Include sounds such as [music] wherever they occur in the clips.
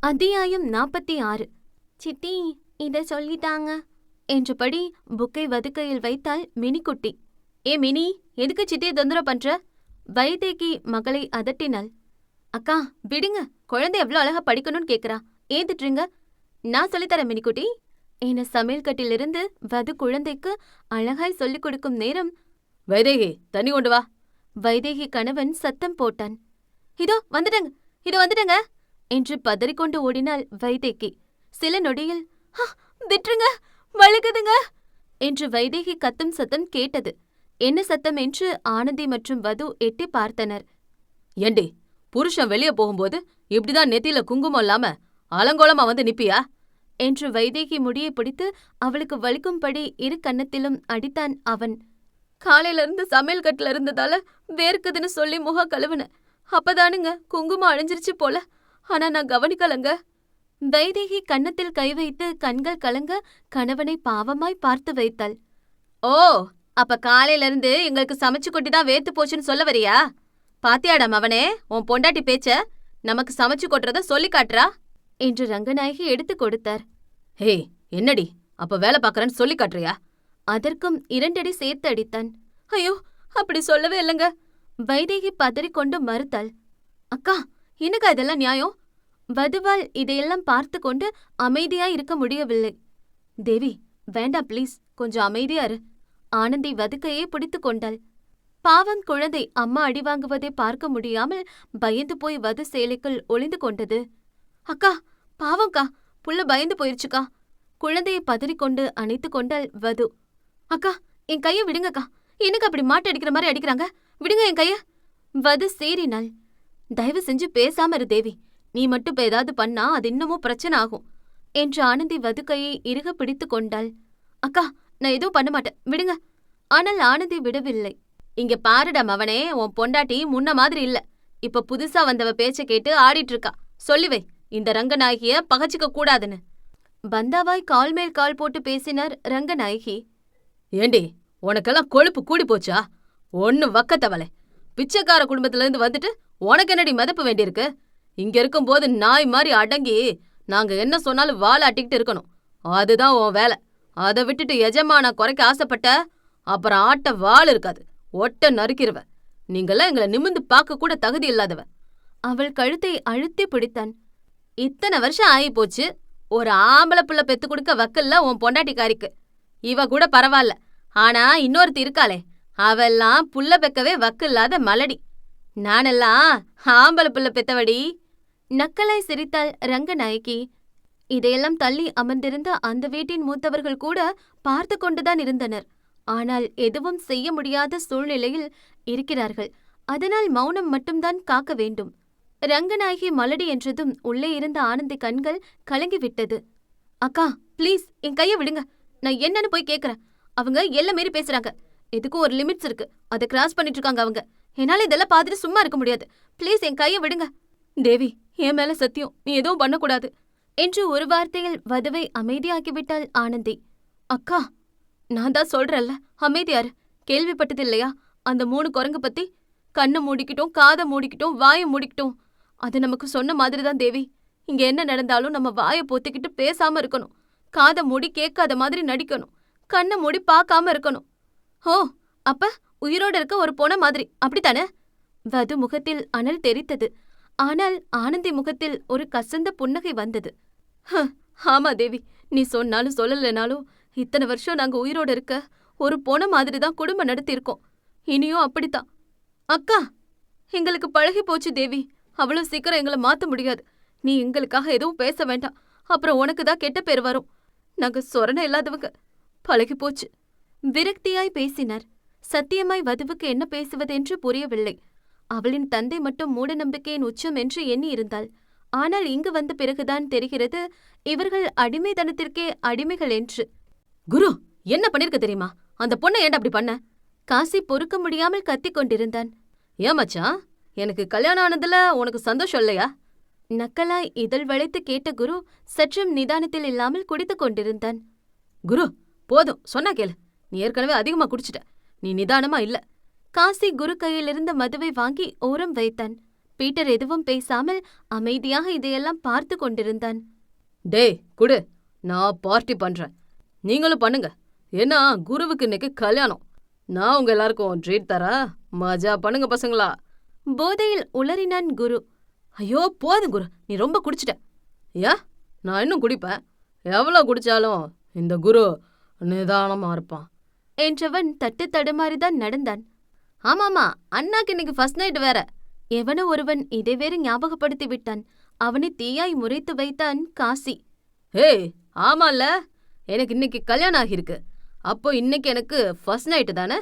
அத்தியாயம் நாற்பத்தி ஆறு. சித்தி இத சொல்லிட்டாங்க. என்றபடி புக்கை வதுக்கையில் வைத்தாள் மினிக்குட்டி. ஏ மினி எதுக்கு சித்தியை தொந்தரவு பண்ற? வைதேகி மகளை அதட்டினாள். அக்கா விடுங்க குழந்தை எவ்வளோ அழகா படிக்கணும்னு கேட்குறா ஏன் திட்டுறீங்க? நான் சொல்லித்தரேன் மினிக்குட்டி. என சமையல் கட்டிலிருந்து வது குழந்தைக்கு அழகாய் சொல்லிக் கொடுக்கும் நேரம். வைதேகி தண்ணி கொண்டு வா. வைதேகி கணவன் சத்தம் போட்டான். இதோ வந்துட்டங்க. இதோ வந்துட்டங்க. என்று பதறிக்கொண்டு ஓடினாள் வைதேகி. சில நொடியில் "ஆ, விட்டுருங்க வழுக்குதுங்க என்று வைதேகி கத்தும் சத்தம் கேட்டது. என்ன சத்தம்? என்று ஆனந்தி மற்றும் வது எட்டி பார்த்தனர். ஏண்டி புருஷன் வெளிய போகும்போது இப்படிதான் நெத்தியில குங்குமம் இல்லாம அலங்கோலமா வந்து நிப்பியா? என்று வைதேகி முடியை பிடித்து அவளுக்கு வலிக்கும்படி இரு கன்னத்திலும் அடித்தான் அவன். காலையில இருந்து சமையல் கட்டுல இருந்ததால வேர்க்குதுன்னு சொல்லி முக கழுவுன. அப்பதானுங்க குங்குமம் அழிஞ்சிருச்சு போல. ஆனா நான் கவனிக்கலங்க. வைதேகி கன்னத்தில் கை வைத்து கண்கள் கலங்க கணவனை பாவமாய் பார்த்து வைத்தாள். ஓ அப்ப காலையில இருந்து எங்களுக்கு சமைச்சு கொட்டி தான் வேர்த்து போச்சுன்னு சொல்ல வரியா? பாத்தியாடா மவனே உன் பொண்டாட்டி பேச்ச? நமக்கு சமைச்சு கொட்டுறத சொல்லி காட்டுறா? என்று ரங்கநாயகி எடுத்துக் கொடுத்தார். ஹே என்னடி? அப்ப வேலை பாக்குறேன்னு சொல்லி காட்டுறியா? அதற்கும் இரண்டடி சேர்த்து அடித்தான். ஐயோ அப்படி சொல்லவே இல்லைங்க. வைதேகி பதறிக்கொண்டு மறுத்தாள். அக்கா என்னக்கா இதெல்லாம் நியாயம்? வதுவால் இதையெல்லாம் பார்த்து கொண்டு அமைதியாய் இருக்க முடியவில்லை. தேவி வேண்டாம் ப்ளீஸ் கொஞ்சம் அமைதியா இரு. ஆனந்தி வதுக்கையே பிடித்து கொண்டாள். பாவம் குழந்தை அம்மா அடி வாங்குவதை பார்க்க முடியாமல் பயந்து போய் வது சேலைக்குள் ஒளிந்து கொண்டது. அக்கா பாவம்க்கா புள்ள பயந்து போயிருச்சுக்கா. குழந்தையை பதறிக்கொண்டு அணைத்து கொண்டாள் வது. அக்கா என் கைய விடுங்கக்கா. எனக்கு அப்படி மாட்டு அடிக்கிற மாதிரி அடிக்கிறாங்க? விடுங்க என் கைய. வது சீறினாள். தயவு செஞ்சு பேசாம இரு தேவி. நீ மட்டும் இப்ப ஏதாவது பண்ணா அது இன்னமும் பிரச்சனை ஆகும் என்று ஆனந்தி வதுக்கையை இறுக பிடித்து கொண்டாள். அக்கா நான் எதுவும் பண்ண மாட்டேன். விடுங்க. ஆனால் ஆனந்தி விடவில்லை. இங்க பாருடா மவனே உன் பொண்டாட்டி முன்ன மாதிரி இல்ல. இப்ப புதுசா வந்தவ பேச்ச கேட்டு ஆடிட்டு இருக்கா சொல்லிவை இந்த ரங்கநாயகிய பகச்சிக்க கூடாதுன்னு. பந்தாவாய் கால் மேல் கால் போட்டு பேசினார் ரங்கநாயகி. ஏண்டி உனக்கெல்லாம் கொழுப்பு கூடி போச்சா? ஒன்னு வக்கத்தவளை பிச்சைக்கார குடும்பத்துல இருந்து வந்துட்டு உனக்கு என்னடி மதப்பு வேண்டியிருக்கு? இங்க இருக்கும்போது நாய் மாதிரி அடங்கி நாங்க என்ன சொன்னாலும் வாழை அட்டிக்கிட்டு இருக்கணும். அதுதான் உன் வேலை. அதை விட்டுட்டு எஜமானா குறைக்க ஆசைப்பட்ட அப்புறம் ஆட்ட வாள் இருக்காது. ஒட்ட நறுக்கிருவ. நீங்கெல்லாம் எங்களை நிமிந்து பார்க்க கூட தகுதி இல்லாதவ. அவள் கழுத்தை அழுத்தி பிடித்தான். இத்தனை வருஷம் ஆகி போச்சு ஒரு ஆம்பளை புள்ள பெத்து கொடுக்க வக்கல்ல உன் பொண்டாட்டிக்காரிக்கு. இவ கூட பரவாயில்ல. ஆனா இன்னொருத்தி இருக்காளே. அவெல்லாம் புள்ள பெக்கவே வக்கில்லாத மலடி. நானெல்லாம் ஆம்பளை புள்ள பெத்தவடி. நக்கலாய் சிரித்தாள் ரங்கநாயகி. இதையெல்லாம் தள்ளி அமர்ந்திருந்த அந்த வீட்டின் மூத்தவர்கள் கூட பார்த்து கொண்டுதான் இருந்தனர். ஆனால் எதுவும் செய்ய முடியாத சூழ்நிலையில் இருக்கிறார்கள். அதனால் மௌனம் மட்டும்தான் காக்க வேண்டும். ரங்கநாயகி மலடி என்றதும் உள்ளே இருந்த ஆனந்தி கண்கள் கலங்கிவிட்டது. அக்கா ப்ளீஸ் என் கைய விடுங்க. நான் என்னன்னு போய் கேட்குறேன் அவங்க எல்லாம் மாரி பேசுறாங்க. எதுக்கும் ஒரு லிமிட்ஸ் இருக்கு. அதை கிராஸ் பண்ணிட்டு இருக்காங்க அவங்க. என்னால இதெல்லாம் பார்த்துட்டு சும்மா இருக்க முடியாது. ப்ளீஸ் என் கைய விடுங்க. தேவி என் மேல சத்தியம். நீ எதுவும் பண்ணக்கூடாது. என்று ஒரு வார்த்தையில் வதுவை அமைதியாக்கிவிட்டாள் ஆனந்தி. அக்கா நான் தான் சொல்றேன்ல அமைதியாரு கேள்விப்பட்டது இல்லையா? அந்த மூணு குரங்கு பத்தி? கண்ணை மூடிக்கிட்டோம் காதை மூடிக்கிட்டோம் வாயை மூடிக்கிட்டோம். அது நமக்கு சொன்ன மாதிரி தான் தேவி. இங்க என்ன நடந்தாலும் நம்ம வாயை பொத்திக்கிட்டு பேசாம இருக்கணும். காதை மூடி கேட்காத மாதிரி நடிக்கணும். கண்ணை மூடி பார்க்காம இருக்கணும். ஓ அப்ப உயிரோட இருக்க ஒரு பொண மாதிரி. அப்படித்தானே? வது முகத்தில் அனல் தெரித்தது. ஆனால் ஆனந்தி முகத்தில் ஒரு கசந்த புன்னகை வந்தது. "ஹ, ஆமா தேவி நீ சொன்னாலும் சொல்லலைனாலும் இத்தனை வருஷம் நாங்க உயிரோட இருக்க ஒரு போன மாதிரி தான் குடும்பம் நடத்தியிருக்கோம். இனியும் அப்படித்தான். அக்கா எங்களுக்கு பழகி போச்சு தேவி. அவ்வளவு சீக்கிரம் எங்களை மாத்த முடியாது. நீ எங்களுக்காக எதுவும் பேச வேண்டாம். அப்புறம் உனக்கு தான் கெட்ட பேர் வரும். நாங்க சொரணை இல்லாதவங்க. பழகி போச்சு. விரக்தியாய் பேசினார். சத்தியமாய் வதுவுக்கு என்ன பேசுவதென்று புரியவில்லை. அவளின் தந்தை மட்டும் மூடநம்பிக்கையின் உச்சம் என்று எண்ணி இருந்தாள் ஆனால் இங்கு வந்த பிறகுதான் தெரிகிறது இவர்கள் அடிமைத்தனத்திற்கே அடிமைகள் என்று. குரு என்ன பண்ணிருக்க தெரியுமா? அந்த பொண்ணை ஏன்டா அப்படி பண்ண? காசி பொறுக்க முடியாமல் கத்திக் கொண்டிருந்தான். ஏன் மச்சான் எனக்கு கல்யாணம் ஆனதுல உனக்கு சந்தோஷம் இல்லையா? நக்கலாய் இதழ் வளைத்து கேட்ட குரு சற்றும் நிதானத்தில் இல்லாமல் குடித்துக் கொண்டிருந்தான். குரு போதும். சொன்னா கேளு. நீ ஏற்கனவே அதிகமா குடிச்சிட்ட. நீ நிதானமா இல்ல. காசி குரு கையிலிருந்த மதுவை வாங்கி ஓரம் வைத்தான். பீட்டர் எதுவும் பேசாமல் அமைதியாக இதையெல்லாம் பார்த்து கொண்டிருந்தான். டேய் குடு. நான் பார்ட்டி பண்றேன். நீங்களும் பண்ணுங்க. ஏன்னா குருவுக்கு இன்னைக்கு கல்யாணம். நான் உங்க எல்லாருக்கும் ட்ரீட் தரேன். மஜா பண்ணுங்க பசங்களா. போதையில் உளறினான் குரு. ஐயோ போதும் குரு. நீ ரொம்ப குடிச்சிட்ட. ஏன் நான் இன்னும் குடிப்பேன். எவ்வளோ குடிச்சாலும் இந்த குரு நிதானமா இருப்பான். என்றவன் தட்டு தடுமாறிதான் நடந்தான். ஆமாமா அண்ணாக்கு இன்னைக்கு ஃபர்ஸ்ட் நைட் வேற. எவனோ ஒருவன் இதை வேறு ஞாபகப்படுத்தி விட்டான். அவனை தீயாய் முறைத்து வைத்தான் காசி. ஏய் ஆமால்ல? எனக்கு இன்னைக்கு கல்யாணம் ஆகியிருக்கு. அப்போ இன்னைக்கு எனக்கு ஃபர்ஸ்ட் நைட்டு தானே?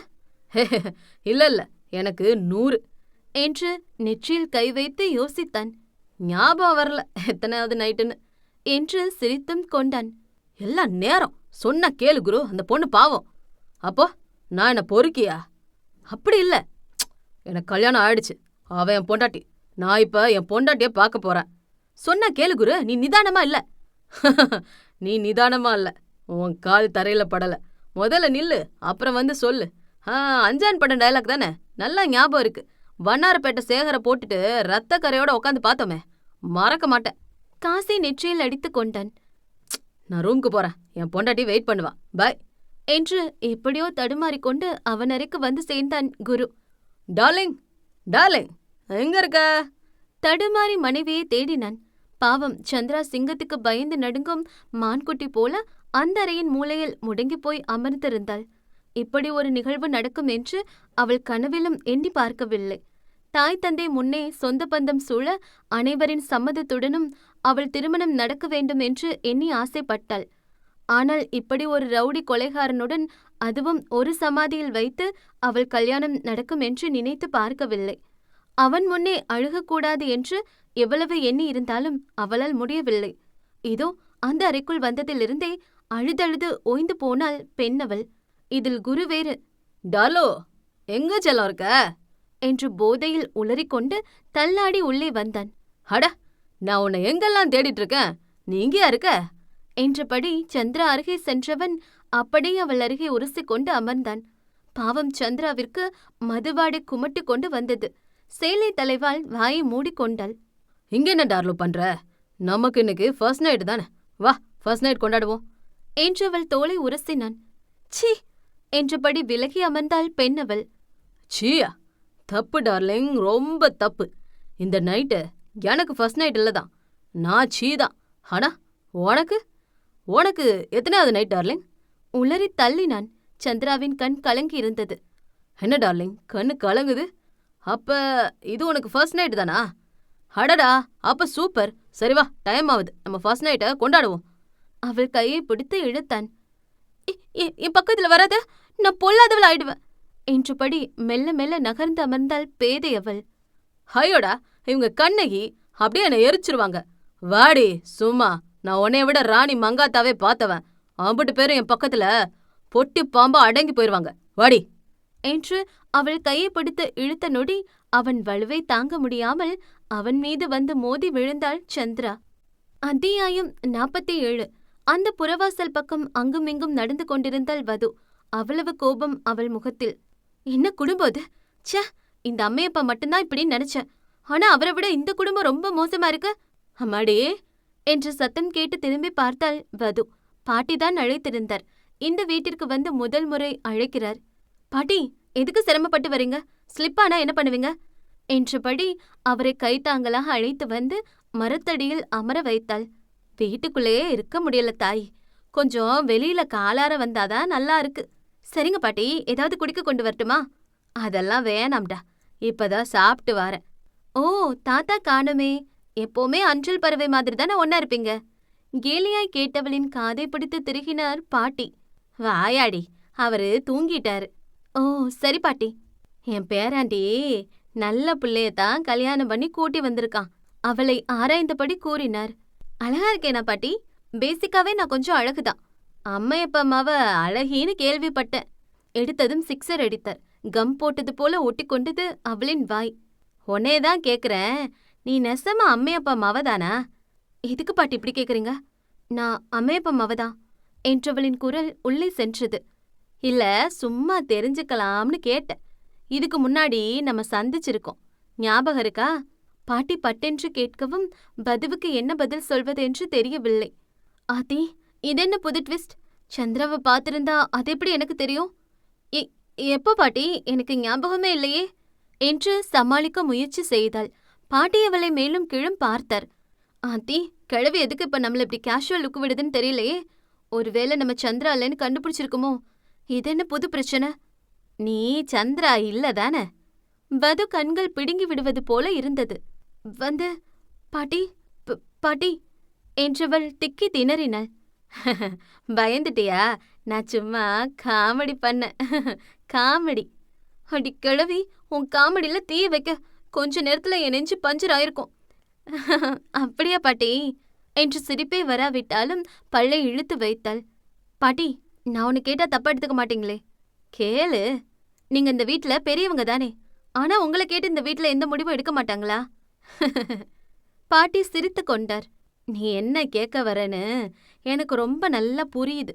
இல்ல இல்ல எனக்கு நூறு. என்று நெற்றியில் கை வைத்து யோசித்தான். ஞாபகம் வரல எத்தனாவது நைட்டுன்னு என்று சிரித்தும் கொண்டான். எல்லாம் நேரம். சொன்ன கேளு குரு அந்த பொண்ணு பாவம். அப்போ நான் என்ன பொறுக்கியா? அப்படி இல்ல. எனக்கு கல்யாணம் ஆயிடுச்சு. அவ என் பொண்டாட்டி. நான் இப்ப என் பொண்டாட்டிய பார்க்க போறேன். சொன்ன கேளு குரு நீ நிதானமா இல்ல. [laughs] நீ நிதானமா இல்ல. உன் கால் தரையில படல. முதல்ல நில்லு அப்புறம் வந்து சொல்லு. ஆ அஞ்சான் படம் டயலாக் தானே? நல்லா ஞாபகம் இருக்கு. வண்ணாரப்பேட்டை சேகரை போட்டுட்டு ரத்த கரையோட உட்காந்து பார்த்தோமே. மறக்க மாட்டேன். காசி நெற்றியில் அடித்துக் கொண்டான். நான் ரூமுக்கு போறேன். என் பொண்டாட்டி வெயிட் பண்ணுவா. பாய் என்று எப்படியோ தடுமாறிக்கொண்டு அவன் அறைக்கு வந்து சேர்ந்தான் குரு. டார்லிங் டார்லிங் எங்க இருக்க? தடுமாறி மனைவியை தேடினான். பாவம் சந்திரா சிங்கத்துக்கு பயந்து நடுங்கும் மான்குட்டி போல அந்த அறையின் மூலையில் முடங்கி போய் அமர்ந்திருந்தாள். இப்படி ஒரு நிகழ்வு நடக்கும் என்று அவள் கனவிலும் எண்ணி பார்க்கவில்லை. தாய் தந்தை முன்னே சொந்த பந்தம் சூழ அனைவரின் சம்மதத்துடனும் அவள் திருமணம் நடக்க வேண்டும் என்று எண்ணி ஆசைப்பட்டாள். ஆனால் இப்படி ஒரு ரவுடி கொலைகாரனுடன் அதுவும் ஒரு சமாதியில் வைத்து அவள் கல்யாணம் நடக்கும் என்று நினைத்து பார்க்கவில்லை. அவன் முன்னே அழுகக்கூடாது என்று எவ்வளவு எண்ணி இருந்தாலும் அவளால் முடியவில்லை. இதோ அந்த அறைக்குள் வந்ததிலிருந்தே அழுதழுது ஓய்ந்து போனால் பெண்ணவள் இதில் குரு வேறு டாலோ எங்க செல்லம் இருக்க? என்று போதையில் உளறிக்கொண்டு தள்ளாடி உள்ளே வந்தான். அட நான் உன்னை எங்கெல்லாம் தேடிட்டு இருக்கேன்? நீங்கயா இருக்க? என்றபடி சந்திரா அருகே சென்றவன் அப்படியே அவள் அருகே உரசிக்கொண்டு அமர்ந்தான். பாவம் சந்திராவிற்கு மதுவாடை குமட்டி கொண்டு வந்தது. சேலை தலைவாள் வாயை மூடிக்கொண்டாள் இங்க என்ன டார்லோ பண்ற? நமக்கு இன்னைக்கு ஃபர்ஸ்ட் நைட் தானே. வா ஃபர்ஸ்ட் நைட் கொண்டாடுவோம். என்று அவள் தோளை உரசினான். சீ என்றபடி விலகி அமர்ந்தாள் பெண் அவள். சீயா தப்பு டார்லிங் ரொம்ப தப்பு. இந்த நைட்டு எனக்கு ஃபர்ஸ்ட் நைட் இல்லதான். நான் சீ தான் ஆனா உனக்கு? உனக்கு எத்தனாவது நைட் டார்லிங் உளறி தள்ளினான். சந்திராவின் கண் கலங்கி இருந்தது. என்ன டார்லிங் கண்ணு கலங்குது? அப்ப இது உனக்கு ஃபர்ஸ்ட் நைட் தானா? அடடா அப்ப சூப்பர் சரி வா டைம் ஆகுது. நம்ம ஃபர்ஸ்ட் நைட்டை கொண்டாடுவோம். அவள் கையை பிடித்து இழுத்தான். "இ- இ- என் பக்கத்துல வராத? நான் பொல்லாதவள் ஆயிடுவேன். என்றபடி மெல்ல மெல்ல நகர்ந்து அமர்ந்தாள் பேதை அவள். ஹையோடா இவங்க கண்ணகி அப்படியே என்னை எரிச்சிருவாங்க. வாடி சும்மா. நான் உன்னைய விட ராணி மங்காத்தாவே பார்த்தவன். அம்பிட்டு பேரும் என் பக்கத்துல பொட்டி பாம்பா அடங்கி போயிருவாங்க. வாடி. என்று அவள் கையை பிடித்து இழுத்த நொடி அவன் வலுவை தாங்க முடியாமல் அவன் மீது வந்து மோதி விழுந்தாள் சந்திரா. அத்தியாயம் நாற்பத்தி ஏழு அந்த புறவாசல் பக்கம் அங்குமிங்கும் நடந்து கொண்டிருந்தாள் வது. அவ்வளவு கோபம் அவள் முகத்தில். என்ன குடும்பம் அது? ச்சே இந்த அம்மையப்பா மட்டும்தான் இப்படின்னு நினைச்சேன். ஆனா அவரை விட இந்த குடும்பம் ரொம்ப மோசமா இருக்கு. அம்மாடே. என்று சத்தம் கேட்டு திரும்பி பார்த்தாள் வது. பாட்டிதான் அழைத்திருந்தார். இந்த வீட்டிற்கு வந்து முதல் முறை அழைக்கிறார். பாட்டி எதுக்கு சிரமப்பட்டு வரீங்க? ஸ்லிப் ஆனா என்ன பண்ணுவீங்க? என்றபடி அவரை கைத்தாங்களாக அழைத்து வந்து மரத்தடியில் அமர வைத்தாள். வீட்டுக்குள்ளேயே இருக்க முடியல தாய். கொஞ்சம் வெளியில காலார வந்தாதான் நல்லா இருக்கு. சரிங்க பாட்டி ஏதாவது குடிக்க கொண்டு வரட்டுமா? அதெல்லாம் வேணாம்டா. இப்பதான் சாப்பிட்டு வரேன். ஓ தாத்தா காணுமே. எப்பவுமே அஞ்சல் பறவை மாதிரி தானே ஒன்னா இருப்பீங்க. கேலியாய் கேட்டவளின் காதை பிடித்து திருகினார் பாட்டி. வாயாடி அவரு தூங்கிட்டாரு. ஓ சரி பாட்டி. என் பேராண்டி நல்ல புள்ளையத்தான் கல்யாணம் பண்ணி கூட்டி வந்திருக்கான். அவளை ஆராய்ந்தபடி கூறினார். அழகா இருக்கேனா பாட்டி? பேசிக்காவே நான் கொஞ்சம் அழகுதான். அம்மையப்பா அம்மாவ அழகின்னு கேள்விப்பட்டேன். எடுத்ததும் சிக்ஸர் அடித்தார். கம் போட்டது போல ஒட்டிக்கொண்டது அவளின் வாய். உன்னே தான் கேக்குறேன். நீ நெசமா அம்மையப்பா மவதானா? எதுக்கு பாட்டி இப்படி கேக்குறீங்க? நான் அம்மையப்பா மவதான் என்றவளின் குரல் உள்ளே சென்றது. இல்ல சும்மா தெரிஞ்சுக்கலாம்னு கேட்டேன். இதுக்கு முன்னாடி நம்ம சந்திச்சிருக்கோம். ஞாபகம் இருக்கா? பாட்டி பட்டென்று கேட்கவும் பதுவுக்கு என்ன பதில் சொல்வதென்று தெரியவில்லை. ஆதி இதென்ன புது ட்விஸ்ட்? சந்திராவை பார்த்திருந்தா அது எப்படி எனக்கு தெரியும்? எப்போ பாட்டி? எனக்கு ஞாபகமே இல்லையே என்று சமாளிக்க முயற்சி செய்தாள். பாட்டி அவளை மேலும் கீழும் பார்த்தார். ஆத்தி கிழவி எதுக்கு இப்ப நம்மள இப்படி கேஷுவல் லுக் விடுதுன்னு தெரியலையே. ஒருவேளை நம்ம சந்திரா இல்லைன்னு கண்டுபிடிச்சிருக்குமோ. இது என்ன புது பிரச்சனை? நீ சந்திரா இல்ல தானே? வது கண்கள் பிடுங்கி விடுவது போல இருந்தது. வந்து பாட்டி பாட்டி என்றவள் திக்கி திணறினாள். [laughs] பயந்துட்டியா? நான் சும்மா காமெடி பண்ண [laughs] காமெடி. அடி கிழவி உன் காமெடியில தீய வைக்க கொஞ்ச நேரத்துல என் நெஞ்சு பஞ்சர் ஆயிருக்கும். [laughs] அப்படியா பாட்டி? என்று சிரிப்பே வராவிட்டாலும் பல்லை இழுத்து வைத்தாள். பாட்டி நான் உன்னை கேட்டா தப்பா எடுத்துக்க மாட்டீங்களே? கேளு. நீங்க இந்த வீட்ல பெரியவங்க தானே. ஆனா உங்களை கேட்டு இந்த வீட்ல எந்த முடிவும் எடுக்க மாட்டாங்களா? [laughs] பாட்டி சிரித்து கொண்டார். நீ என்ன கேட்க வரேன்னு எனக்கு ரொம்ப நல்லா புரியுது.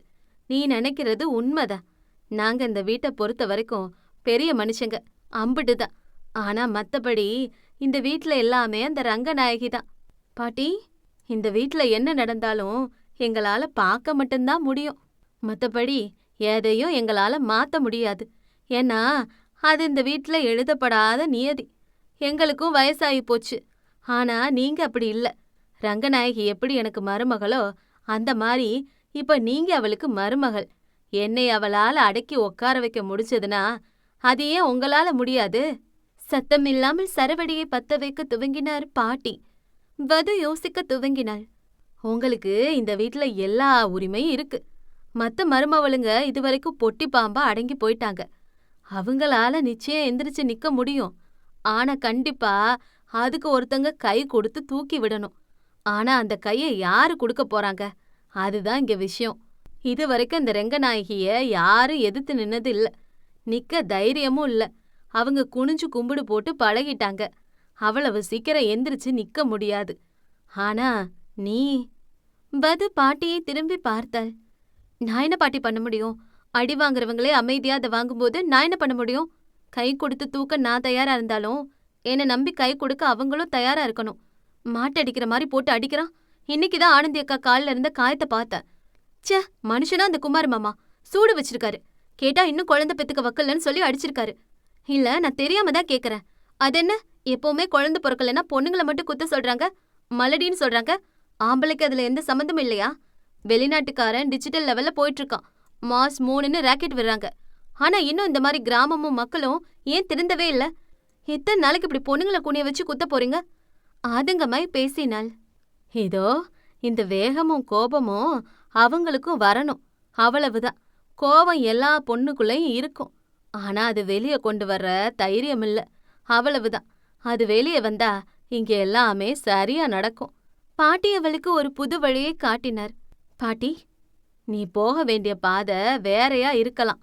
நீ நினைக்கிறது உண்மைதான். நாங்க இந்த வீட்டை பொறுத்த வரைக்கும் பெரிய மனுஷங்க. அம்பிட்டு தான் ஆனா மத்தபடி இந்த வீட்ல எல்லாமே அந்த ரங்கநாயகி தான். பாட்டி இந்த வீட்ல என்ன நடந்தாலும் எங்களால பார்க்க மட்டும்தான் முடியும். மத்தபடி எதையும் எங்களால மாத்த முடியாது. ஏன்னா அது இந்த வீட்ல எழுதப்படாத நியதி. எங்களுக்கும் வயசாகி போச்சு. ஆனா நீங்க அப்படி இல்ல. ரங்கநாயகி எப்படி எனக்கு மருமகளோ அந்த மாதிரி இப்ப நீங்க அவளுக்கு மருமகள். என்னை அவளால அடக்கி உட்கார வைக்க முடிச்சதுன்னா அது ஏன் உங்களால முடியாது? சத்தமில்லாமல் சரவடியை பத்த வைக்க துவங்கினார் பாட்டி. வது யோசிக்க துவங்கினாள். உங்களுக்கு இந்த வீட்ல எல்லா உரிமையும் இருக்கு. மத்த மருமவளுங்க இதுவரைக்கும் பொட்டி பாம்பா அடங்கி போயிட்டாங்க. அவங்களால நிச்சயம் எந்திரிச்சு நிக்க முடியும். ஆனா கண்டிப்பா அதுக்கு ஒருத்தங்க கை கொடுத்து தூக்கி விடணும். ஆனா அந்த கையை யாரு கொடுக்க போறாங்க? அதுதான் இங்க விஷயம். இது வரைக்கும் இந்த ரெங்கநாயகிய யாரும் எதிர்த்து நின்னது இல்ல நிக்க தைரியமும் இல்ல. அவங்க குனிஞ்சு கும்பிடு போட்டு பழகிட்டாங்க. அவ்வளவு சீக்கிரம் எந்திரிச்சு நிக்க முடியாது. ஆனா நீ? பது பாட்டியை திரும்பி பார்த்தாள். நான் என்ன பாட்டி பண்ண முடியும்? அடி வாங்குறவங்களே அமைதியா அதை வாங்கும்போது நான் என்ன பண்ண முடியும்? கை கொடுத்து தூக்க நான் தயாரா இருந்தாலும் என்னை நம்பி கை கொடுக்க அவங்களும் தயாரா இருக்கணும். மாட்டடிக்கிற மாதிரி போட்டு அடிக்கிறான். இன்னைக்கு தான் ஆனந்தி அக்கா காலில் இருந்த காயத்தை பார்த்தேன். ச்சே மனுஷனா அந்த குமார் மாமா. சூடு வச்சிருக்காரு. கேட்டா இன்னும் குழந்தை பெத்துக்க வக்கலன்னு சொல்லி அடிச்சிருக்காரு. இல்ல நான் தெரியாம தான் கேக்குறேன். அது என்ன? எப்பவுமே குழந்தை பிறக்கலன்னா பொண்ணுங்களை மட்டும் குத்த சொல்றாங்க மலடின்னு சொல்றாங்க. ஆம்பளைக்கு அதுல எந்த சம்மந்தம் இல்லையா? வெளிநாட்டுக்காரன் டிஜிட்டல் லெவல்ல போயிட்டு இருக்கான் மாஸ் மூணுன்னு ராக்கெட் விடுறாங்க. ஆனா இன்னும் இந்த மாதிரி கிராமமும் மக்களும் ஏன் திருந்தவே இல்ல? எத்தனை நாளைக்கு இப்படி பொண்ணுங்களை குனிய வச்சு குத்த போறீங்க? ஆதங்கமாய் பேசினாள். இதோ இந்த வேகமும் கோபமும் அவங்களுக்கும் வரணும். அவ்வளவுதான். கோபம் எல்லா பொண்ணுக்குள்ளேயும் இருக்கும். ஆனா அது வெளிய கொண்டு வர்ற தைரியம் இல்ல. அவ்வளவுதான். அது வெளிய வந்தா இங்க எல்லாமே சரியா நடக்கும். பாட்டி அவளுக்கு ஒரு புது வழியை காட்டினார். பாட்டி நீ போக வேண்டிய பாதை வேறையா இருக்கலாம்.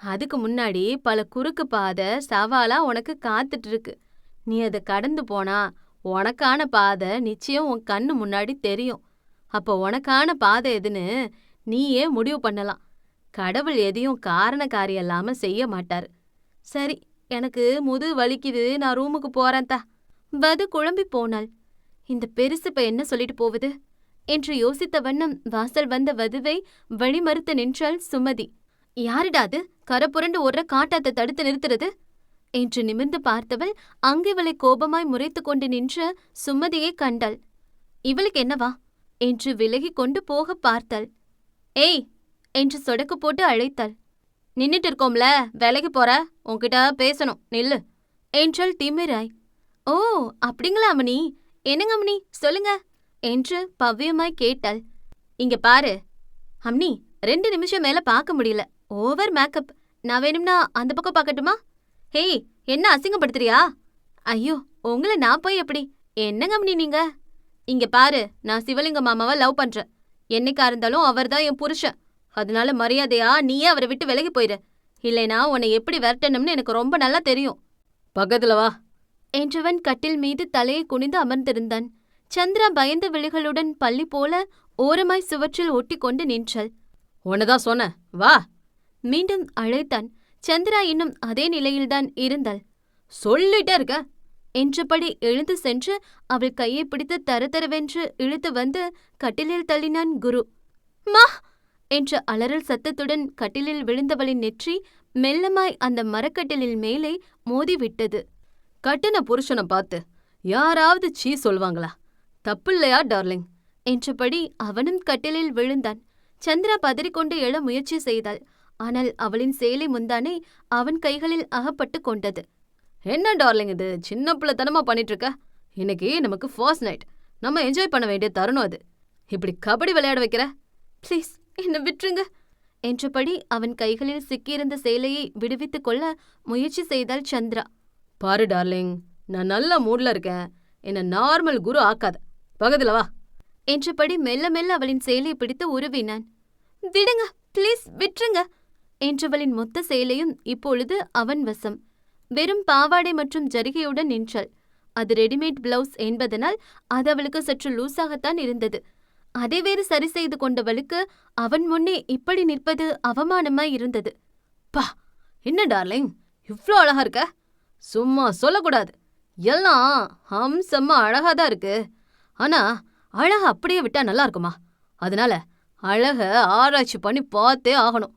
அதுக்கு முன்னாடி பல குறுக்கு பாதை சவாலா உனக்கு காத்துட்டு இருக்கு நீ அதை கடந்து போனா உனக்கான பாதை நிச்சயம் உன் கண்ணு முன்னாடி தெரியும். அப்போ உனக்கான பாதை எதுன்னு நீயே முடிவு பண்ணலாம். கடவுள் எதையும் காரண காரியம் இல்லாம செய்ய மாட்டார். சரி எனக்கு முது வலிக்குது நான் ரூமுக்கு போறேன் தா. வது குழம்பி போனாள். இந்த பெருசுப்ப என்ன சொல்லிட்டு போகுது? என்று யோசித்த வண்ணம் வாசல் வந்த வதுவை வழிமறுத்து நின்றாள் சுமதி. யாரிடாது கரப்புரண்டு ஓடுற காட்டாத்தை தடுத்து நிறுத்துறது? என்று நிமிர்ந்து பார்த்தவள் அங்கு இவளை கோபமாய் முறைத்து கொண்டு நின்ற சுமதியை கண்டாள். இவளுக்கு என்னவா? என்று விலகி கொண்டு போக பார்த்தாள். ஏய் என்று சொடக்கு போட்டு அழைத்தாள். நின்னுட்டு இருக்கோம்ல வேலைக்கு போற? உன்கிட்ட பேசணும் நில்லு என்றாள் திமிராய். ஓ அப்படிங்களா அம்மணி என்னங்க அம்மணி சொல்லுங்க என்று பவ்யமாய் கேட்டாள். இங்க பாரு அம்னி ரெண்டு நிமிஷம் மேல பார்க்க முடியல. Over makeup. நான் வேணும்னா அந்த பக்கம் பார்க்கட்டுமா? ஹேய் என்ன அசிங்கப்படுத்துறியா? ஐயோ உங்களை நான் போய் எப்படி? என்னங்க அம்னி நீங்க? இங்க பாரு நான் சிவலிங்க மாமாவை லவ் பண்றேன். என்னைக்கா இருந்தாலும் அவர்தான் என் புருஷன். அதனால மரியாதையா நீயே அவரை விட்டு விலகி போயிரு. இல்லைனா உன்னை எப்படி விரட்டணும்னு எனக்கு ரொம்ப நல்லா தெரியும். பக்கத்துல வா. என்றவன் கட்டில் மீது தலையை குனிந்து அமர்ந்திருந்தான். சந்திரா பயந்த விழிகளுடன் பள்ளி போல ஓரமாய் சுவற்றில் ஒட்டிக்கொண்டு நின்றாள். உன்னதான் சொன்ன வா. மீண்டும் அழைத்தான். சந்திரா இன்னும் அதே நிலையில்தான் இருந்தாள். சொல்லிட்டே இருக்க. என்றபடி எழுந்து சென்று அவள் கையை பிடித்து தரதரவென்று இழுத்து வந்து கட்டிலில் தள்ளினான் குரு. மா என்ற அலறல் சத்தத்துடன் கட்டிலில் விழுந்தவளின் நெற்றி மெல்லமாய் அந்த மரக்கட்டிலில் மேலே மோதிவிட்டது. கட்டின புருஷனை பார்த்து யாராவது சீ சொல்வாங்களா? தப்பில்லையா டார்லிங்? என்றபடி அவனும் கட்டிலில் விழுந்தான். சந்திரா பதறிக்கொண்டு எழ முயற்சி செய்தாள். ஆனால் அவளின் சேலை முந்தானை அவன் கைகளில் அகப்பட்டு கொண்டது. என்ன டார்லிங் இது? சின்ன பிள்ளைத்தனமா பண்ணிட்டு இருக்க இன்னைக்கு நமக்கு ஃபர்ஸ்ட் நைட் நம்ம என்ஜாய் பண்ண வேண்டிய தருணம் அது. இப்படி கபடி விளையாட வைக்கிற? ப்ளீஸ் என்னை விட்டுருங்க. என்றபடி அவன் கைகளில் சிக்கியிருந்த சேலையை விடுவித்துக் கொள்ள முயற்சி செய்தாள் சந்திரா. பாரு டார்லிங் நான் நல்ல மூட்ல இருக்கேன். என்ன நார்மல் குரு ஆக்காத. பக்கத்துல வா. என்றபடி மெல்ல மெல்ல அவளின் சேலையை பிடித்து உருவினான். விடுங்க ப்ளீஸ் விட்டுருங்க. என்றவளின் மொத்த சேலையும் இப்பொழுது அவன் வசம். வெறும் பாவாடை மற்றும் ஜரிகையுடன் நின்றாள். அது ரெடிமேட் பிளவுஸ் என்பதனால் அது அவளுக்கு சற்று லூசாகத்தான் இருந்தது. அதை வேறு சரி செய்து கொண்டவளுக்கு அவன் முன்னே இப்படி நிற்பது அவமானமாய் இருந்தது. பா என்ன டார்லிங்? இவ்ளோ அழகா இருக்க? சும்மா சொல்லக்கூடாது. எல்லாம் ஹம்சம்மா அழகா தான் இருக்கு. ஆனா அழக அப்படியே விட்டா நல்லா இருக்குமா? அதனால அழக ஆராய்ச்சி பண்ணி பார்த்தே ஆகணும்.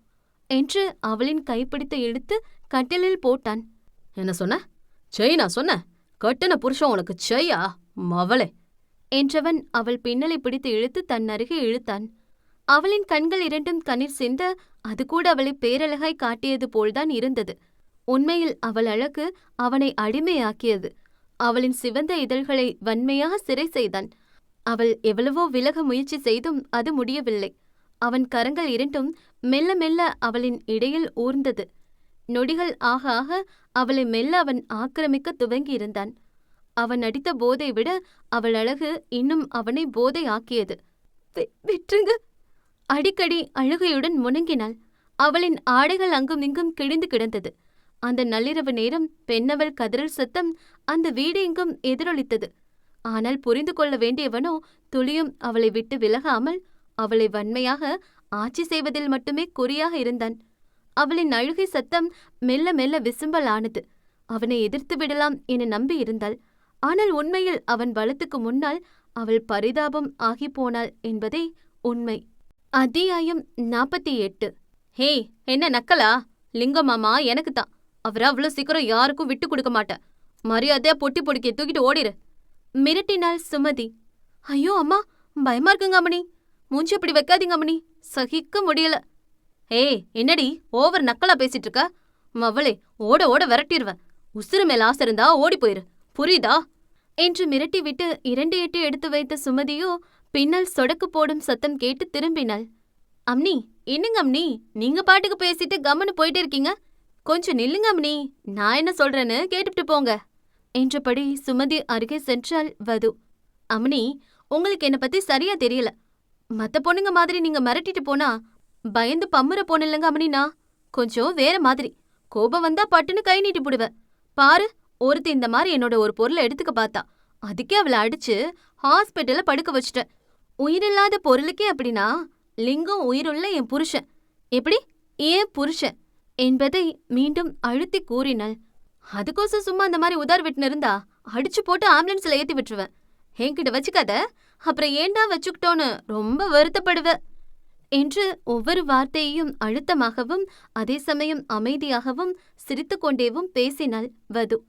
என்று அவளின் கைப்பிடித்து எடுத்து கட்டிலில் போட்டான். என்ன சொன்ன? செய் நான் சொன்ன கட்டின புருஷன் உனக்கு செய்யா? மவளே என்றவன் அவள் பின்னலை பிடித்து இழுத்து தன் அருகே இழுத்தான். அவளின் கண்கள் இரண்டும் கண்ணீர் சிந்த அது கூட அவளை பேரழகாய் காட்டியது போல்தான் இருந்தது. உண்மையில் அவள் அழகு அவனை அடிமையாக்கியது. அவளின் சிவந்த இதழ்களை வன்மையாக சிறை செய்தான். அவள் எவ்வளவோ விலக முயற்சி செய்தும் அது முடியவில்லை. அவன் கரங்கள் இரண்டும் மெல்ல மெல்ல அவளின் இடையில் ஊர்ந்தது. நொடிகள் ஆக ஆக அவளை மெல்ல அவன் ஆக்கிரமிக்க துவங்கியிருந்தான். அவன் அடித்த போதை விட அவள் அழகு இன்னும் அவனை போதை ஆக்கியது விற்றுங்க அடிக்கடி அழுகையுடன் முணங்கினாள். அவளின் ஆடைகள் அங்கும் இங்கும் கிழிந்து கிடந்தது. அந்த நள்ளிரவு நேரம் பெண்ணவள் கதறல் சத்தம் அந்த வீடு எங்கும் எதிரொலித்தது. ஆனால் புரிந்து கொள்ள வேண்டியவனோ துளியும் அவளை விட்டு விலகாமல் அவளை வன்மையாக ஆட்சி செய்வதில் மட்டுமே குறியாக இருந்தான். அவளின் அழுகை சத்தம் மெல்ல மெல்ல விசும்பல் ஆனது அவனை எதிர்த்து விடலாம் என நம்பி இருந்தாள் ஆனால் உண்மையில் அவன் பலத்துக்கு முன்னால் அவள் பரிதாபம் ஆகிப் போனாள் என்பதே உண்மை. அத்தியாயம் நாற்பத்தி எட்டு. ஹே என்ன நக்கலா? லிங்கம் மாமா எனக்கு தான். அவர் அவ்வளோ சீக்கிரம் யாருக்கும் விட்டு கொடுக்க மாட்டேன் மரியாதையா பொட்டி பொடிக்க தூக்கிட்டு ஓடிரு. மிரட்டினாள் சுமதி. ஐயோ அம்மா பயமா இருக்குங்க அம்மணி மூஞ்சி அப்படி வைக்காதீங்க அம்மணி சகிக்க முடியல. ஏய் என்னடி ஓவர் நக்கலா பேசிட்டு இருக்க? மவளே ஓட ஓட விரட்டிடுவேன் உசுறு மேல ஆசை இருந்தா ஓடி போயிரு. புரியுதா? என்று மிரட்டிவிட்டு இரண்டு எட்டு எடுத்து வைத்த சுமதியோ பின்னால் சொடக்கு போடும் சத்தம் கேட்டு திரும்பினாள். அம்னி என்னங்க அம்னி? நீங்க பாட்டுக்கு பேசிட்டு கம்முன்னு போயிட்டே இருக்கீங்க? கொஞ்சம் நில்லுங்க அம்னி. நான் என்ன சொல்றேன்னு கேட்டுட்டு போங்க. என்றபடி சுமதி அருகே சென்றால் வது. அம்னி உங்களுக்கு என்ன பத்தி சரியா தெரியல. மத்த பொண்ணுங்க மாதிரி நீங்க மிரட்டிட்டு போனா பயந்து பம்முற போனில்லங்க அம்னினா கொஞ்சம் வேற மாதிரி. கோபம் வந்தா பட்டுன்னு கை நீட்டி போடுவேன் பாரு ஒருத்தி இந்த மாதிரி என்னோட ஒரு பொருளை எடுத்துக்க பார்த்தா அதுக்கே அவளை அடிச்சு ஹாஸ்பிட்டல்ல படுக்க வச்சுட்டேன். உயிரில்லாத பொருளுக்கே அப்படின்னா லிங்கம் உயிருள்ள என் புருஷன். எப்படி? ஏன் புருஷன். என்பதை மீண்டும் அழுத்தி கூறினாள். அதுக்கோசம் சும்மா அந்த மாதிரி உதார் விட்டுன்னு இருந்தா அடிச்சு போட்டு ஆம்புலன்ஸ்ல ஏத்தி விட்டுருவேன். என்கிட்ட வச்சுக்காத அப்புறம் ஏண்டா வச்சுக்கிட்டோன்னு ரொம்ப வருத்தப்படுவ. என்று ஒவ்வொரு வார்த்தையையும் அழுத்தமாகவும் அதே சமயம் அமைதியாகவும் சிரித்துக்கொண்டேவும் பேசினாள் வது.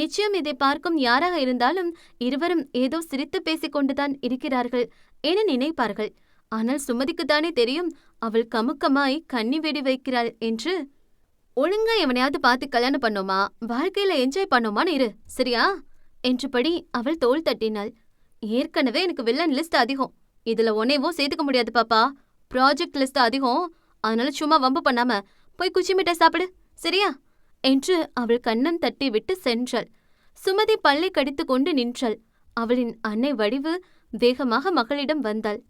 நிச்சயம் இதை பார்க்கும் யாராக இருந்தாலும் இருவரும் ஏதோ சிரித்து பேசிக்கொண்டுதான் இருக்கிறார்கள் என நினைப்பார்கள். ஆனால் சுமதிக்குத்தானே தெரியும் அவள் கமுக்கமாய் கண்ணி வெடி வைக்கிறாள் என்று. ஒழுங்கா எவனையாவது பார்த்து கல்யாணம் பண்ணோமா? வாழ்க்கையில என்ஜாய் பண்ணோமான்னு இரு சரியா? என்றபடி அவள் தோள் தட்டினாள். ஏற்கனவே எனக்கு வில்லன் லிஸ்ட் அதிகம். இதுல ஒன்னேவும் சேர்த்துக்க முடியாது பாப்பா. ப்ராஜெக்ட் லிஸ்ட் அதிகம். அதனால சும்மா வம்பு பண்ணாம போய் குச்சி மிட்டாய் சாப்பிடு சரியா? என்று அவள் கண்ணம் தட்டி விட்டு சென்றாள். சுமதி பல்லை கடித்துக் கொண்டு நின்றாள். அவளின் அன்னை வடிவு வேகமாக மகளிடம் வந்தாள்.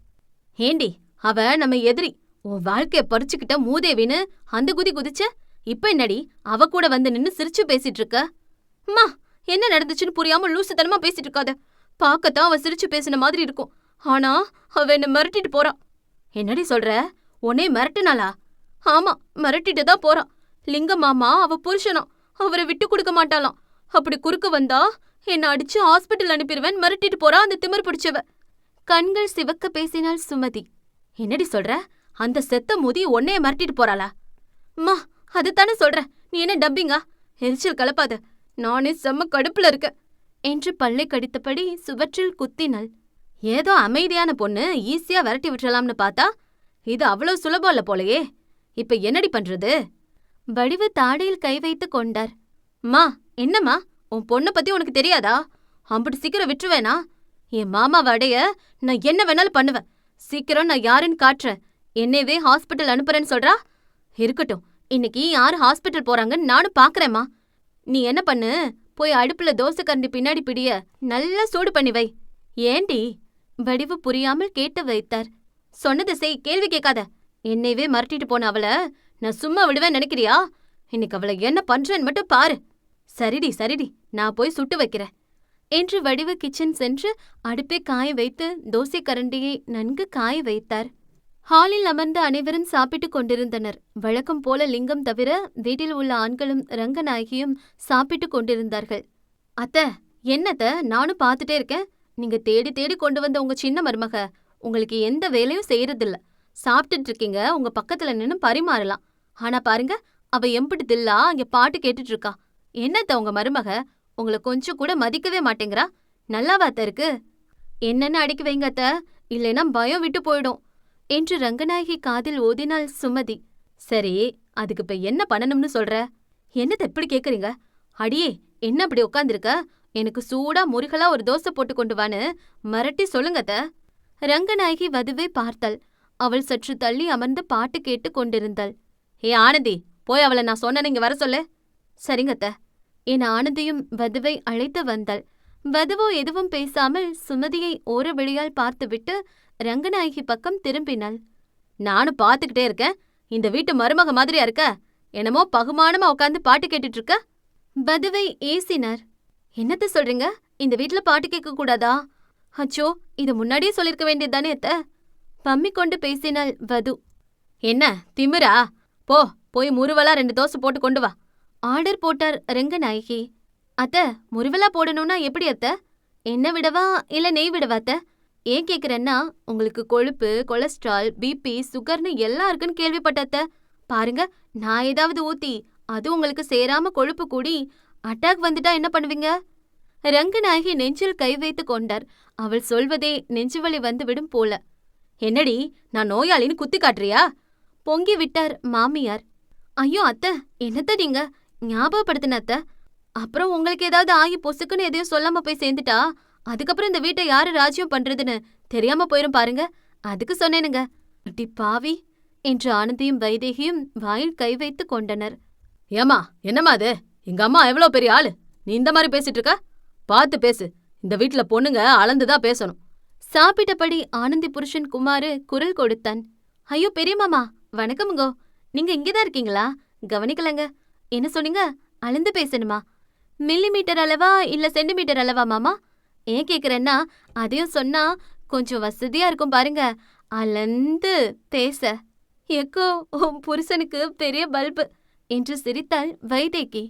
ஏண்டி அவ நம்ம எதிரி. உன் வாழ்க்கைய பறிச்சுக்கிட்ட மூதேவின்னு அந்த குதி குதிச்ச? இப்ப என்னடி? அவ கூட வந்து நின்னு சிரிச்சு பேசிட்டு இருக்க? அம்மா என்ன நடந்துச்சுன்னு புரியாம லூசுத்தனமா பேசிட்டு இருக்காத. பார்க்கத்தான் அவ சிரிச்சு பேசின மாதிரி இருக்கும். ஆனா அவ என்ன மிரட்டிட்டு போறா. என்னடி சொல்ற? உன்னே மிரட்டுனாளா? ஆமா மிரட்டிட்டு தான் போறான் லிங்க மாமா அவ புருஷனா? அவரை விட்டு கொடுக்க மாட்டாளாம். அப்படி குறுக்க வந்தா என்ன அடிச்சு ஹாஸ்பிட்டல் அனுப்பிடுவேன் மிரட்டிட்டு போறா அந்த திமிர் பிடிச்சவ. கண்கள் சிவக்க பேசினாள் சுமதி. என்னடி சொல்ற? அந்த செத்த முதி உன்னைய மிரட்டிட்டு போறாளா? அம்மா அதுதானே சொல்றேன். நீ என்ன டப்பிங்கா? எரிச்சல் கலப்பாத. நானே செம்ம கடுப்புல இருக்க. என்று பல்லை கடித்தபடி சுவற்றில் குத்தினள். ஏதோ அமைதியான பொண்ணு ஈஸியா விரட்டி விட்டுறலாம்னு பார்த்தா இது அவ்வளவு சுலபம் இல்ல போலயே. இப்ப என்னடி பண்றது? வடிவு தாடையில் கை வைத்து கொண்டார். மா என்னம்மா? உன் பொண்ணை பத்தி உனக்கு தெரியாதா? அம்புட்டு சீக்கிரம் விட்டுருவேனா? என் மாமா வடைய நான் என்ன வேணாலும் பண்ணுவேன். சீக்கிரம் நான் யாருன்னு காட்டுறேன். என்னையவே ஹாஸ்பிட்டல் அனுப்புறேன்னு சொல்றா? இருக்கட்டும் இன்னைக்கு யாரு ஹாஸ்பிட்டல் போறாங்கன்னு நானும் பாக்குறேம்மா. நீ என்ன பண்ணு? போய் அடுப்புல தோசை கரண்டி பின்னாடி பிடிய நல்லா சூடு பண்ணி வை. ஏண்டி? வடிவு புரியாமல் கேட்டு வைத்தார். சொன்னதை செய் கேள்வி கேட்காத. என்னையவே மிரட்டிட்டு போன அவளை நான் சும்மா விடுவேன் நினைக்கிறியா? இன்னைக்கு அவளை என்ன பண்றேன்னு மட்டும் பாரு. சரிடி சரிடி நான் போய் சுட்டு வைக்கிறேன். என்று வடிவு கிச்சன் சென்று அடுப்பை காய வைத்து தோசை கரண்டியை நன்கு காய வைத்தார். ஹாலில் அமர்ந்த அனைவரும் சாப்பிட்டுக் கொண்டிருந்தனர். வழக்கம் போல லிங்கம் தவிர வீட்டில் உள்ள ஆண்களும் ரங்கநாயகியும் சாப்பிட்டுக் கொண்டிருந்தார்கள். அத்த என்னத்த? நானும் பார்த்துட்டே இருக்கேன். நீங்க தேடி தேடி கொண்டு வந்த உங்க சின்ன மருமக. உங்களுக்கு எந்த வேலையும் செய்யறதில்ல சாப்பிட்டுட்டு இருக்கீங்க உங்க பக்கத்துல நின்னு பரிமாறலாம். ஆனா பாருங்க அவ எம்பிட்டு தில்லா அங்க பாட்டு கேட்டுட்டு இருக்கா என்னத்த உங்க மருமக? உங்களை கொஞ்சம் கூட மதிக்கவே மாட்டேங்கிறா. நல்லாவாத்த இருக்கு? என்னன்னு அடிக்க வைங்க அத்த? இல்லைன்னா பயம் விட்டு போயிடும். என்று ரங்கநாயகி காதில் ஓதினாள் சுமதி. சரி அதுக்கு இப்ப என்ன பண்ணணும்னு சொல்ற? என்னத்த எப்படி கேக்குறீங்க? அடியே என்ன அப்படி உட்காந்துருக்க எனக்கு சூடா முருகலா ஒரு தோசை போட்டு கொண்டு வான்னு மிரட்டி சொல்லுங்கத்த ரங்கநாயகி வதுவே பார்த்தாள். அவள் சற்று தள்ளி அமர்ந்து பாட்டு கேட்டு கொண்டிருந்தாள். ஏ ஆனந்தி போய் அவளை நான் சொன்னேன்னு இங்க வர சொல்லு. சரிங்கத்த என் ஆனந்தியும் வதுவை அழைத்து வந்தாள். வதுவோ எதுவும் பேசாமல் சுமதியை ஓர வெளியால் பார்த்துவிட்டு ரங்கநாயகி பக்கம் திரும்பினாள். நானும் பாத்துக்கிட்டே இருக்கேன். இந்த வீட்டு மருமக மாதிரியா இருக்க? என்னமோ பகுமானமா உட்காந்து பாட்டு கேட்டுட்டு இருக்க? வதுவை ஏசினார். என்னத்த சொல்றீங்க? இந்த வீட்ல பாட்டு கேட்க கூடாதா? அச்சோ இது முன்னாடியே சொல்லிருக்க வேண்டியதுதானே அத்த. பம்மி கொண்டு பேசினாள் வது. என்ன திமிரா? போ போய் முருவலா ரெண்டு தோசை போட்டு கொண்டு வா. ஆர்டர் போட்டார் ரங்கநாயகி. அத்த முருவலா போடணும்னா எப்படி அத்த? என்ன விடவா இல்ல நெய் விடவா அத்த? ஏன் கேக்குறேன்னா உங்களுக்கு கொழுப்பு கொலஸ்ட்ரால் பிபி சுகர்னு எல்லாம் இருக்குன்னு கேள்விப்பட்ட அத்த. பாருங்க நான் ஏதாவது ஊத்தி அது உங்களுக்கு சேராம கொழுப்பு கூடி அட்டாக் வந்துட்டா என்ன பண்ணுவீங்க? ரங்கநாயகி நெஞ்சில் கை வைத்து கொண்டார். அவள் சொல்வதே நெஞ்சுவலி வந்து விடும் போல. என்னடி நான் நோயாளின்னு குத்தி காட்டுறியா? பொங்கி விட்டார் மாமியார். ஐயோ அத்த என்னத்த நீங்க? ஞாபகப்படுத்தின அத்த. அப்புறம் உங்களுக்கு ஏதாவது ஆகி பொசுக்குன்னு எதையும் சொல்லாம போய் சேர்ந்துட்டா? அதுக்கப்புறம் இந்த வீட்டை யாரு ராஜ்யம் பண்றதுன்னு தெரியாம போயிரும் பாருங்க. அதுக்கு சொன்னேனுங்க. அடி பாவி என்று ஆனந்தியும் வைதேகியும் வாயில் கை வைத்து கொண்டனர். ஏமா என்னம்மா அது? எங்க அம்மா எவ்வளவு பெரிய ஆளு? நீ இந்த மாதிரி பேசிட்டு இருக்க? பார்த்து பேசு. இந்த வீட்ல பொண்ணுங்க அளந்துதான் பேசணும். சாப்பிட்டபடி ஆனந்தி புருஷன் குமாரு குரல் கொடுத்தான். ஐயோ பெரியமாமா வணக்கமுங்கோ. நீங்க இங்கதான் இருக்கீங்களா? கவனிக்கலங்க. என்ன சொன்னீங்க? அளந்து பேசணுமா? மில்லி மீட்டர் அளவா இல்ல சென்டிமீட்டர் அளவா மாமா? ஏன் கேக்குறேன்னா அதையும் சொன்னா கொஞ்சம் வசதியா இருக்கும் பாருங்க. அளந்து பேச. எக்கோ உன் புருஷனுக்கு பெரிய பல்பு என்று சிரித்தாள் வைதேகி.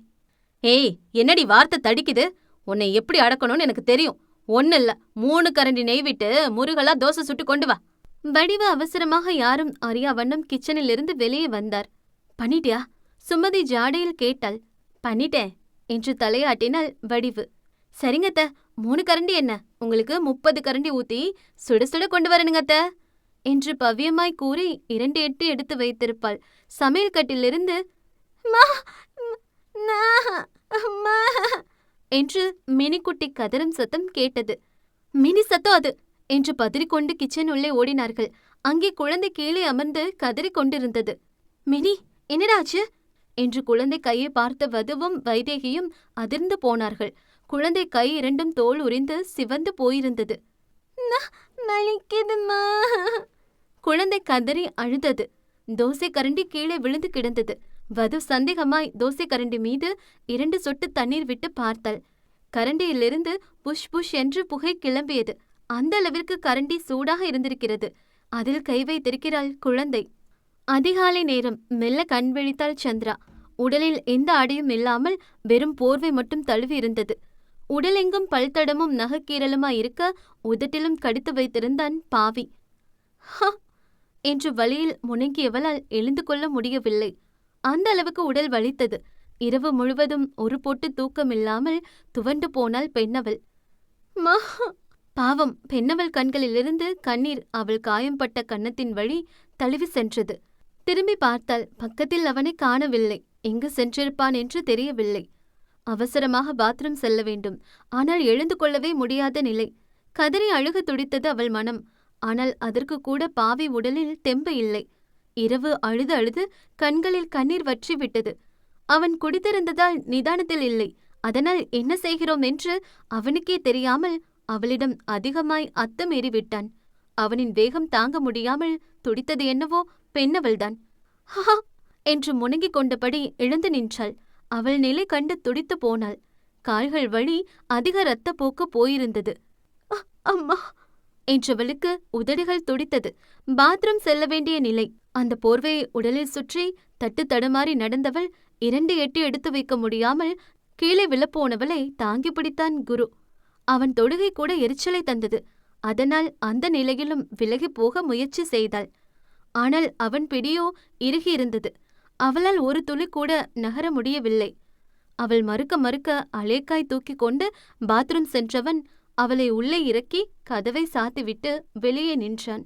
ஏய் என்னடி வார்த்தை தடிக்குது? உன்னை எப்படி அடக்கணும்னு எனக்கு தெரியும். ஒன்னு இல்ல மூணு கரண்டி நெய் விட்டு முருகலா தோசை சுட்டு கொண்டு வா. வடிவு அவசரமாக யாரும் அறியா வண்ணம் கிச்சனில் இருந்து வெளியே வந்தார். பண்ணிட்டியா சுமதி ஜாடையில் கேட்டாள். பண்ணிட்டேன் என்று தலையாட்டினாள் வடிவு. சரிங்கத்த மூணு கரண்டி என்ன? உங்களுக்கு முப்பது கரண்டி ஊத்தி சுட சுட கொண்டு வரணுங்கத்த என்று பவ்யமாய் கூறி இரண்டு எட்டு எடுத்து வைத்திருப்பாள். சமையல் கட்டிலிருந்து "மா, ம், நா, அம்மா" என்று மினிக்குட்டி கதறும் சத்தம் கேட்டது. மினி சத்தம் அது! என்று பதறிக்கொண்டு கிச்சன் உள்ளே ஓடினார்கள். அங்கே குழந்தை கீழே அமர்ந்து கதறிக் கொண்டிருந்தது மினி என்னடாச்சு என்று குழந்தை கையை பார்த்த வதுவும் வைதேகியும் அதிர்ந்து போனார்கள். குழந்தை கை இரண்டும் தோல் உரிந்து சிவந்து போயிருந்தது. வலிக்குதுமா குழந்தை கதறி அழுதது. தோசை கரண்டி கீழே விழுந்து கிடந்தது. வது சந்தேகமாய் தோசை கரண்டி மீது இரண்டு சொட்டு தண்ணீர் விட்டு பார்த்தாள். கரண்டியிலிருந்து புஷ் புஷ் என்று புகை கிளம்பியது. அந்த அளவிற்கு கரண்டி சூடாக இருந்திருக்கிறது. அதில் கை வைத்திருக்கிறாள் குழந்தை. அதிகாலை நேரம் மெல்ல கண் விழித்தாள் சந்திரா. உடலில் எந்த அடையும் இல்லாமல் வெறும் போர்வை மட்டும் தழுவி இருந்தது. உடலெங்கும் பல்தடமும் நகைக்கீரலுமாய் இருக்க உதட்டிலும் கடித்து வைத்திருந்தான் பாவி. ஹ! என்று வழியில் முணங்கியவளால் எழுந்து கொள்ள முடியவில்லை. அந்த அளவுக்கு உடல் வலித்தது. இரவு முழுவதும் ஒரு பொட்டு தூக்கமில்லாமல் துவண்டு போனாள் பெண்ணவள். மா! பாவம் பெண்ணவள் கண்களிலிருந்து கண்ணீர் அவள் காயம்பட்ட கன்னத்தின் வழி தழுவி சென்றது. திரும்பி பார்த்தால் பக்கத்தில் அவனை காணவில்லை. எங்கு சென்றிருப்பான் என்று தெரியவில்லை. அவசரமாக பாத்ரூம் செல்ல வேண்டும். ஆனால் எழுந்து கொள்ளவே முடியாத நிலை. கதறி அழுக துடித்தது அவள் மனம். ஆனால் அதற்கு கூட பாவி உடலில் தெம்பு இல்லை. இரவு அழுது அழுது கண்களில் கண்ணீர் வற்றி விட்டது அவன் குடித்திருந்ததால் நிதானத்தில் இல்லை. அதனால் என்ன செய்கிறோம் என்று அவனுக்கே தெரியாமல் அவளிடம் அதிகமாய் அத்தமீறி விட்டான் அவனின் வேகம் தாங்க முடியாமல் துடித்தது என்னவோ பெண்ணவள்தான். ஹா என்று முணங்கிக் கொண்டபடி எழுந்து நின்றாள். அவள் நிலை கண்டு துடித்து போனாள். கால்கள் வழி அதிக இரத்தப்போக்கு போயிருந்தது. அம்மா! என்றவளுக்கு உதடுகள் துடித்தது. பாத்ரூம் செல்ல வேண்டிய நிலை. அந்த போர்வையை உடலில் சுற்றி தட்டு தடுமாறி நடந்தவள் இரண்டு எட்டு எடுத்து வைக்க முடியாமல் கீழே விழப்போனவளை தாங்கி பிடித்தான் குரு. அவன் தொடுகை கூட எரிச்சலை தந்தது. அதனால் அந்த நிலையிலும் விலகி போக முயற்சி செய்தாள். ஆனால் அவன் பிடியோ இறுகியிருந்தது அவளால் ஒரு துளி கூட நகர முடியவில்லை. அவள் மறுக்க மறுக்க அலேக்காய் தூக்கிக் கொண்டு பாத்ரூம் சென்றவன் அவளை உள்ளே இறக்கி கதவை சாத்திவிட்டு வெளியே நின்றான்.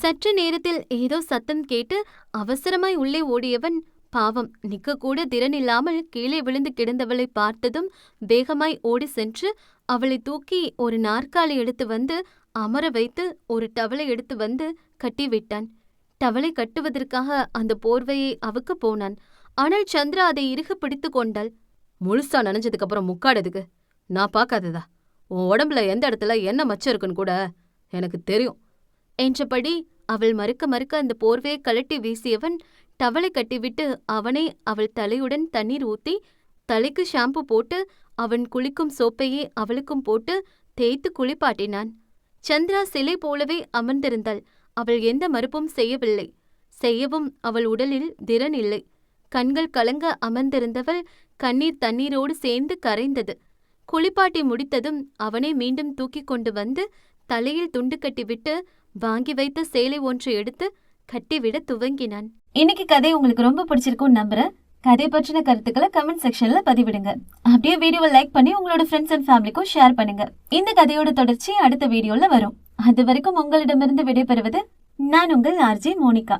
சற்று நேரத்தில் ஏதோ சத்தம் கேட்டு அவசரமாய் உள்ளே ஓடியவன் பாவம். நிற்கக்கூட திறனில்லாமல் கீழே விழுந்து கிடந்தவளை பார்த்ததும் வேகமாய் ஓடி சென்று அவளை தூக்கி ஒரு நாற்காலி எடுத்து வந்து அமர வைத்து ஒரு டவலை எடுத்து வந்து கட்டிவிட்டான். டவலை கட்டுவதற்காக அந்த போர்வையை அவுக்க போனான். ஆனால் சந்திரா அதை இறுக பிடித்து கொண்டாள். முழுசா நனைஞ்சதுக்கு அப்புறம் முக்காடுதுக்கு நான் பார்க்காததா? உன் உடம்புல எந்த இடத்துல என்ன மச்சம் இருக்குன்னு கூட எனக்கு தெரியும். என்றபடி அவள் மறுக்க மறுக்க அந்த போர்வையை கழட்டி வீசியவன் டவலை கட்டிவிட்டு அவனே அவள் தலையுடன் தண்ணீர் ஊத்தி தலைக்கு ஷாம்பு போட்டு அவன் குளிக்கும் சோப்பையே அவளுக்கும் போட்டு தேய்த்து குளிப்பாட்டினான். சந்திரா சிலை போலவே அமர்ந்திருந்தாள். அவள் எந்த மறுப்பும் செய்யவில்லை. செய்யவும் அவள் உடலில் திறன் இல்லை. கண்கள் கலங்க அமர்ந்திருந்தவள் கண்ணீர் தண்ணீரோடு சேர்ந்து கரைந்தது. குளிப்பாட்டி முடித்ததும் அவனை மீண்டும் தூக்கிக் கொண்டு வந்து தலையில் துண்டு கட்டிவிட்டு வாங்கி வைத்த சேலை ஒன்று எடுத்து கட்டிவிட துவங்கினான். இன்னைக்கு கதை உங்களுக்கு ரொம்ப பிடிச்சிருக்கும்னு நம்புறேன். கதை பற்றின கருத்துக்களை கமெண்ட் செக்ஷன்ல பதிவிடுங்க. அப்படியே வீடியோவை லைக் பண்ணி உங்களோட ஃப்ரெண்ட்ஸ் அண்ட் ஃபேமிலிக்கும் ஷேர் பண்ணுங்க. இந்த கதையோட தொடர்ச்சி அடுத்த வீடியோல வரும். அது வரைக்கும் உங்களிடமிருந்து விடைபெறுவது நான் உங்கள் ஆர்ஜே மோனிகா.